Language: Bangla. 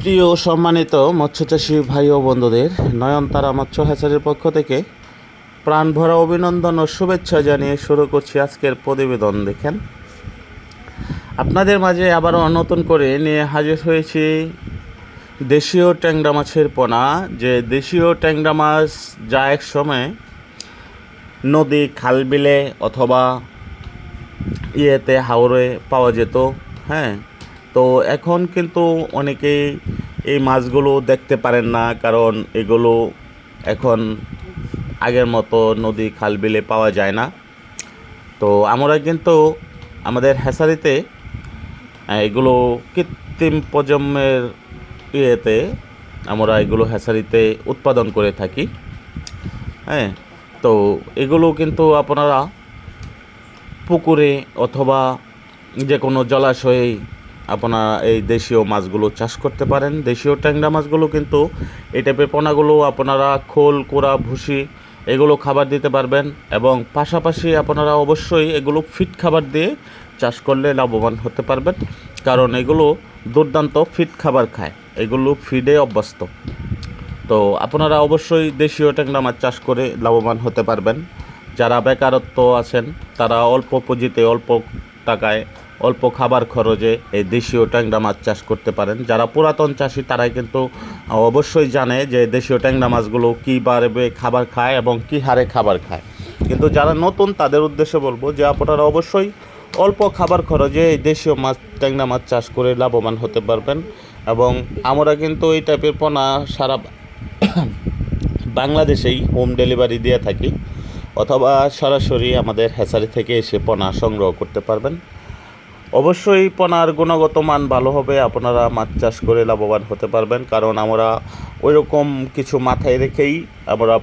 প্রিয় সম্মানিত মৎস্যচাষী ভাই ও বন্ধুদের, নয়নতারা মৎস্য হ্যাচারির পক্ষ থেকে প্রাণ ভরা অভিনন্দন ও শুভেচ্ছা জানিয়ে শুরু করছি আজকের প্রতিবেদন, দেখেন। আপনাদের মাঝে আবারও নতুন করে নিয়ে হাজির হয়েছি দেশীয় ট্যাংরা মাছের পোনা, যে দেশীয় ট্যাংরা মাছ যা এক সময় নদী খাল বিলে অথবা ইয়েতে হাওড়ে পাওয়া যেত হ্যাঁ? তো এখন কিন্তু অনেকেই এই মাছগুলো দেখতে পারেন না কারণ এগুলো এখন আগের মতো নদী খাল বিলে পাওয়া যায় না। তো আমরা কিন্তু আমাদের হ্যাসারিতে আহ, এগুলো কৃত্রিম প্রজন্মের ইয়েতে আমরা এগুলো হ্যাসারিতে উৎপাদন করে থাকি। হ্যাঁ তো এগুলো কিন্তু আপনারা পুকুরে অথবা যে কোনো জলাশয়ে আপনারা এই দেশীয় মাছগুলো চাষ করতে পারেন। দেশীয় ট্যাংরা মাছগুলো কিন্তু এই টাইপের পোনাগুলো আপনারা খোল, কোড়া, ভুসি এগুলো খাবার দিতে পারবেন এবং পাশাপাশি আপনারা অবশ্যই এগুলো ফিট খাবার দিয়ে চাষ করলে লাভবান হতে পারবেন। কারণ এগুলো দুর্দান্ত ফিট খাবার খায়। এগুলো ফিডে অভ্যস্ত। তো আপনারা অবশ্যই দেশীয় ট্যাংরা মাছ চাষ করে লাভবান হতে পারবেন। যারা বেকারত্ব আছেন, তারা অল্প পুঁজিতে, অল্প টাকায় অল্প খাবার খরচে এই দেশীয় ট্যাংরা মাছ চাষ করতে পারেন। যারা পুরাতন চাষি, তারাই কিন্তু অবশ্যই জানে যে দেশীয় ট্যাংরা মাছগুলো কী বাড়বে, খাবার খায় এবং কী হারে খাবার খায়। কিন্তু যারা নতুন, তাদের উদ্দেশ্যে বলব যে আপনারা অবশ্যই অল্প খাবার খরচে এই দেশীয় মাছ, ট্যাংরা মাছ চাষ করে লাভবান হতে পারবেন এবং আমরা কিন্তু এই টাইপের পোনা সারা বাংলাদেশেই হোম ডেলিভারি দিয়ে থাকি। অথবা সরাসরি আমাদের হ্যাচারি থেকে এসে পোনা সংগ্রহ করতে পারবেন। অবশ্যই পোনার গুণগত মান ভালো হবে, আপনারা মাছ চাষ করে লাভবান হতে পারবেন, কারণ আমরা ওইরকম কিছু মাথায় রেখেই আমরা